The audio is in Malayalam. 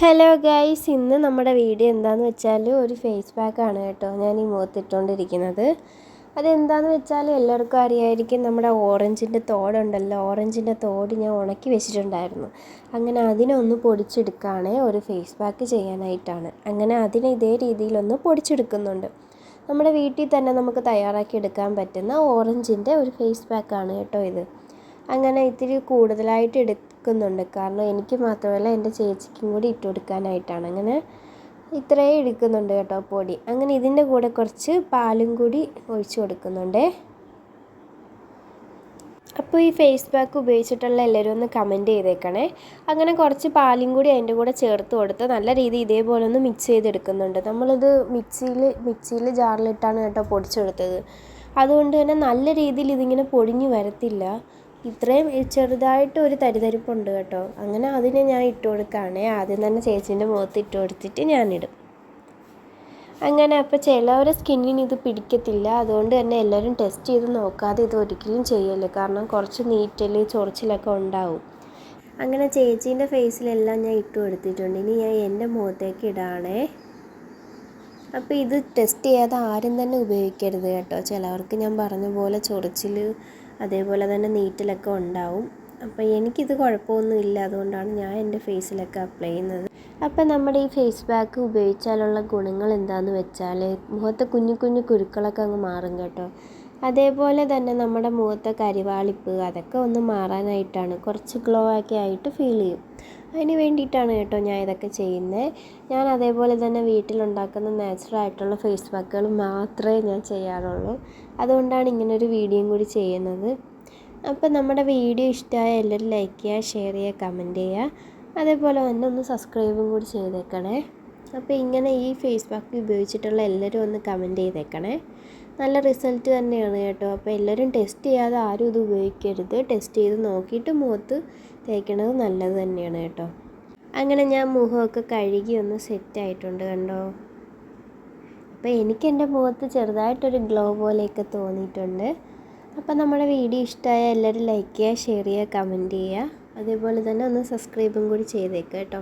ഹലോ ഗൈസ് ഇന്ന് നമ്മുടെ വീഡിയോ എന്താന്ന് വെച്ചാൽ ഒരു ഫേസ് പാക്കാണ് കേട്ടോ ഞാൻ ഈ മുഖത്തിട്ടുകൊണ്ടിരിക്കുന്നത് അതെന്താണെന്ന് വെച്ചാൽ എല്ലാവർക്കും അറിയായിരിക്കും നമ്മുടെ ഓറഞ്ചിന്റെ തോടുണ്ടല്ലോ. ഓറഞ്ചിന്റെ തോട് ഞാൻ ഉണക്കി വെച്ചിട്ടുണ്ടായിരുന്നു. അങ്ങനെ അതിനെ ഒന്ന് പൊടിച്ചെടുക്കുകയാണ് ഒരു ഫേസ് പാക്ക് ചെയ്യാനായിട്ടാണ്. അങ്ങനെ അതിനെ ഇതേ രീതിയിലൊന്ന് പൊടിച്ചെടുക്കുന്നുണ്ട്. നമ്മുടെ വീട്ടിൽ തന്നെ നമുക്ക് തയ്യാറാക്കി എടുക്കാൻ പറ്റുന്ന ഓറഞ്ചിന്റെ ഒരു ഫേസ് പാക്കാണ് കേട്ടോ ഇത്. അങ്ങനെ ഇത്തിരി കൂടുതലായിട്ട് എടുക്കുന്നുണ്ട്. കാരണം എനിക്ക് മാത്രമല്ല എന്റെ ചേച്ചിക്കും കൂടി ഇട്ട് കൊടുക്കാനായിട്ടാണ്. അങ്ങനെ ഇത്രയും എടുക്കുന്നുണ്ട് കേട്ടോ പൊടി. അങ്ങനെ ഇതിന്റെ കൂടെ കുറച്ച് പാലും കൂടി ഒഴിച്ച് കൊടുക്കുന്നുണ്ട്. അപ്പോൾ ഈ ഫേസ് പാക്ക് ഉപയോഗിച്ചിട്ടുള്ള എല്ലാവരും ഒന്ന് കമന്റ് ചെയ്തേക്കണേ. അങ്ങനെ കുറച്ച് പാലും കൂടി അതിന്റെ കൂടെ ചേർത്ത് കൊടുത്ത് നല്ല രീതിയിൽ ഇതേപോലെ ഒന്ന് മിക്സ് ചെയ്തെടുക്കുന്നുണ്ട്. നമ്മളിത് മിക്സിയിൽ മിക്സിയിൽ ജാറിലിട്ടാണ് കേട്ടോ പൊടിച്ചെടുത്തത്. അതുകൊണ്ട് തന്നെ നല്ല രീതിയിൽ ഇതിങ്ങനെ പൊടിഞ്ഞു വരത്തില്ല. ഇത്രയും ചെറുതായിട്ട് ഒരു തരിതരിപ്പുണ്ട് കേട്ടോ. അങ്ങനെ അതിനെ ഞാൻ ഇട്ട് കൊടുക്കുകയാണേ. ആദ്യം തന്നെ ചേച്ചീന്റെ മുഖത്ത് ഇട്ട് കൊടുത്തിട്ട് ഞാനിടും. അങ്ങനെ അപ്പോൾ ചിലവരെ സ്കിന്നിന് ഇത് പിടിക്കത്തില്ല. അതുകൊണ്ട് തന്നെ എല്ലാവരും ടെസ്റ്റ് ചെയ്ത് നോക്കാതെ ഇത് ഒരിക്കലും ചെയ്യല്ല. കാരണം കുറച്ച് നീറ്റൽ ചൊറിച്ചിലൊക്കെ ഉണ്ടാവും. അങ്ങനെ ചേച്ചീന്റെ ഫേസിലെല്ലാം ഞാൻ ഇട്ട് കൊടുത്തിട്ടുണ്ട്. ഇനി ഞാൻ എന്റെ മുഖത്തേക്ക് ഇടാണേ. അപ്പോൾ ഇത് ടെസ്റ്റ് ചെയ്യാതെ ആരും തന്നെ ഉപയോഗിക്കരുത് കേട്ടോ. ചിലവർക്ക് ഞാൻ പറഞ്ഞ പോലെ ചൊറിച്ചിൽ അതേപോലെ തന്നെ നീറ്റലൊക്കെ ഉണ്ടാവും. അപ്പോൾ എനിക്കിത് കുഴപ്പമൊന്നുമില്ല. അതുകൊണ്ടാണ് ഞാൻ എന്റെ ഫേസിലൊക്കെ അപ്ലൈ ചെയ്യുന്നത്. അപ്പോൾ നമ്മുടെ ഈ ഫേസ് പാക്ക് ഉപയോഗിച്ചാലുള്ള ഗുണങ്ങൾ എന്താണെന്ന് വെച്ചാൽ മുഖത്തെ കുഞ്ഞു കുഞ്ഞു കുരുക്കളൊക്കെ അങ്ങ് മാറും കേട്ടോ. അതേപോലെ തന്നെ നമ്മുടെ മുഖത്തെ കരിവാളിപ്പ് അതൊക്കെ ഒന്ന് മാറാനായിട്ടാണ് കുറച്ച് ഗ്ലോ ഒക്കെ ആയിട്ട് ഫീൽ ചെയ്യും. അതിന് വേണ്ടിയിട്ടാണ് കേട്ടോ ഞാൻ ഇതൊക്കെ ചെയ്യുന്നത്. ഞാൻ അതേപോലെ തന്നെ വീട്ടിലുണ്ടാക്കുന്ന നാച്ചുറൽ ആയിട്ടുള്ള ഫേസ് പാക്കുകൾ മാത്രമേ ഞാൻ ചെയ്യാറുള്ളൂ. അതുകൊണ്ടാണ് ഇങ്ങനൊരു വീഡിയോയും കൂടി ചെയ്യുന്നത്. അപ്പോൾ നമ്മുടെ വീഡിയോ ഇഷ്ടമായ എല്ലാവരും ലൈക്ക് ചെയ്യുക ഷെയർ ചെയ്യുക കമന്റ് ചെയ്യുക. അതേപോലെ തന്നെ ഒന്ന് സബ്സ്ക്രൈബും കൂടി ചെയ്തേക്കണേ. അപ്പോൾ ഇങ്ങനെ ഈ ഫേസ് പാക്ക് ഉപയോഗിച്ചിട്ടുള്ള എല്ലാവരും ഒന്ന് കമന്റ് ചെയ്തേക്കണേ. നല്ല റിസൾട്ട് തന്നെയാണ് കേട്ടോ. അപ്പോൾ എല്ലാവരും ടെസ്റ്റ് ചെയ്യാതെ ആരും ഇത് ഉപയോഗിക്കരുത്. ടെസ്റ്റ് ചെയ്ത് നോക്കിയിട്ട് മുഖത്ത് തേക്കണത് നല്ലത് തന്നെയാണ് കേട്ടോ. അങ്ങനെ ഞാൻ മുഖമൊക്കെ കഴുകി ഒന്ന് സെറ്റ് ആയിട്ടുണ്ട് കണ്ടോ? അപ്പോൾ എനിക്ക് എന്റെ മുഖത്ത് ചെറുതായിട്ടൊരു ഗ്ലോ പോലെയൊക്കെ തോന്നിയിട്ടുണ്ട്. അപ്പോൾ നമ്മുടെ വീഡിയോ ഇഷ്ടമായ എല്ലാവരും ലൈക്ക് ചെയ്യുക ഷെയർ ചെയ്യുക കമന്റ് ചെയ്യുക. അതേപോലെ തന്നെ ഒന്ന് സബ്സ്ക്രൈബും കൂടി ചെയ്തേക്കാം കേട്ടോ.